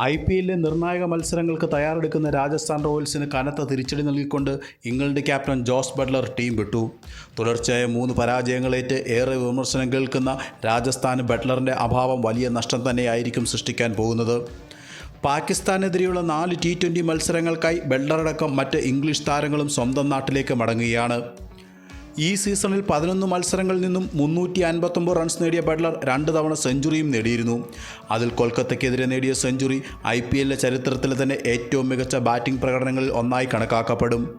I P എല്ലിലെ നിർണായക മത്സരങ്ങൾക്ക് തയ്യാറെടുക്കുന്ന രാജസ്ഥാൻ റോയൽസിന് കനത്ത തിരിച്ചടി നൽകിക്കൊണ്ട് England captain Jos Buttler team വിട്ടു. തുടർച്ചയായ മൂന്ന് പരാജയങ്ങളേറ്റ് ഏറെ വിമർശനം കേൾക്കുന്ന രാജസ്ഥാന് ബട്ട്ലറിന്റെ അഭാവം വലിയ നഷ്ടം തന്നെയായിരിക്കും സൃഷ്ടിക്കാൻ പോകുന്നത്. പാകിസ്ഥാനെതിരെയുള്ള നാല് ടി ട്വന്റി മത്സരങ്ങൾക്കായി ബട്ട്ലറടക്കം മറ്റ് ഇംഗ്ലീഷ് താരങ്ങളും സ്വന്തം നാട്ടിലേക്ക് മടങ്ങുകയാണ്. ഈ സീസണിൽ പതിനൊന്ന് മത്സരങ്ങളിൽ നിന്നും മുന്നൂറ്റി അൻപത്തൊമ്പത് റൺസ് നേടിയ ബട്ട്ലർ രണ്ട് തവണ സെഞ്ചുറിയും നേടിയിരുന്നു. അതിൽ കൊൽക്കത്തയ്ക്കെതിരെ നേടിയ സെഞ്ചുറി ഐ പി എല്ലിലെ ചരിത്രത്തിലെ തന്നെ ഏറ്റവും മികച്ച ബാറ്റിംഗ് പ്രകടനങ്ങളിൽ ഒന്നായി കണക്കാക്കപ്പെടും.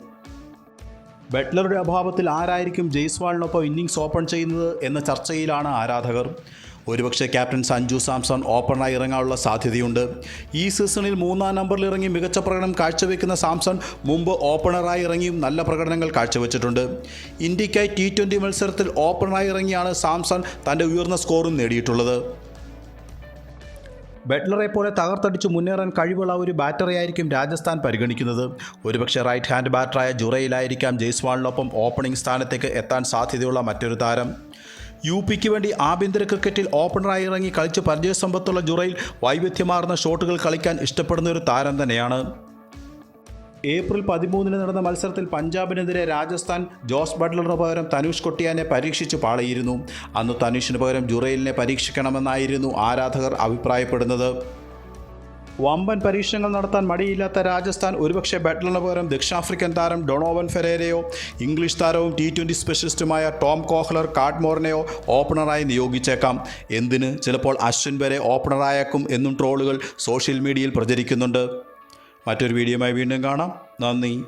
ബട്ട്ലറുടെ അഭാവത്തിൽ ആരായിരിക്കും ജയ്സ്വാളിനൊപ്പം ഇന്നിംഗ്സ് ഓപ്പൺ ചെയ്യുന്നത് എന്ന ചർച്ചയിലാണ് ആരാധകർ. ഒരുപക്ഷെ ക്യാപ്റ്റൻ സഞ്ജു സാംസൺ ഓപ്പണായി ഇറങ്ങാനുള്ള സാധ്യതയുണ്ട്. ഈ സീസണിൽ മൂന്നാം നമ്പറിൽ ഇറങ്ങി മികച്ച പ്രകടനം കാഴ്ചവെക്കുന്ന സാംസൺ മുമ്പ് ഓപ്പണറായി ഇറങ്ങിയും നല്ല പ്രകടനങ്ങൾ കാഴ്ചവെച്ചിട്ടുണ്ട്. ഇന്ത്യയ്ക്കായി ടി ട്വന്റി മത്സരത്തിൽ ഓപ്പണറായി ഇറങ്ങിയാണ് സാംസൺ തന്റെ ഉയർന്ന സ്കോറും നേടിയിട്ടുള്ളത്. ബട്ട്ലറെ പോലെ തകർത്തടിച്ച് മുന്നേറാൻ കഴിവുള്ള ഒരു ബാറ്ററിയായിരിക്കും രാജസ്ഥാൻ പരിഗണിക്കുന്നത്. ഒരുപക്ഷെ റൈറ്റ് ഹാൻഡ് ബാറ്ററായ ജുറയിലായിരിക്കാം ജയ്സ്വാളിനൊപ്പം ഓപ്പണിംഗ് സ്ഥാനത്തേക്ക് എത്താൻ സാധ്യതയുള്ള മറ്റൊരു താരം. യു പിക്ക് വേണ്ടി ആഭ്യന്തര ക്രിക്കറ്റിൽ ഓപ്പണറായി ഇറങ്ങി കളിച്ച് പരിചയസമ്പത്തുള്ള ജുറയിൽ വൈവിധ്യമാർന്ന ഷോട്ടുകൾ കളിക്കാൻ ഇഷ്ടപ്പെടുന്ന ഒരു താരം തന്നെയാണ്. ഏപ്രിൽ പതിമൂന്നിന് നടന്ന മത്സരത്തിൽ പഞ്ചാബിനെതിരെ രാജസ്ഥാൻ ജോസ് ബട്ട്ലറിന് പകരം തനുഷ് കൊട്ടിയാനെ പരീക്ഷിച്ച് പാളിയിരുന്നു. അന്ന് തനുഷിന് പകരം ജുറയിലിനെ പരീക്ഷിക്കണമെന്നായിരുന്നു ആരാധകർ അഭിപ്രായപ്പെടുന്നത്. വമ്പൻ പരീക്ഷണങ്ങൾ നടത്താൻ മടിയില്ലാത്ത രാജസ്ഥാൻ ഒരുപക്ഷെ ബാറ്റ്ലറിന് പകരം ദക്ഷിണാഫ്രിക്കൻ താരം ഡൊണോവൻ ഫെരേരയോ ഇംഗ്ലീഷ് താരവും ടി ട്വന്റി സ്പെഷ്യലിസ്റ്റുമായ ടോം കോഹ്ലർ കാഡ്മോറിനെയോ ഓപ്പണറായി നിയോഗിച്ചേക്കാം. എന്തിന്? ചിലപ്പോൾ അശ്വിൻ വരെ ഓപ്പണറായേക്കും എന്നും ട്രോളുകൾ സോഷ്യൽ മീഡിയയിൽ പ്രചരിക്കുന്നുണ്ട്. മറ്റൊരു വീഡിയോയുമായി വീണ്ടും കാണാം. നന്ദി.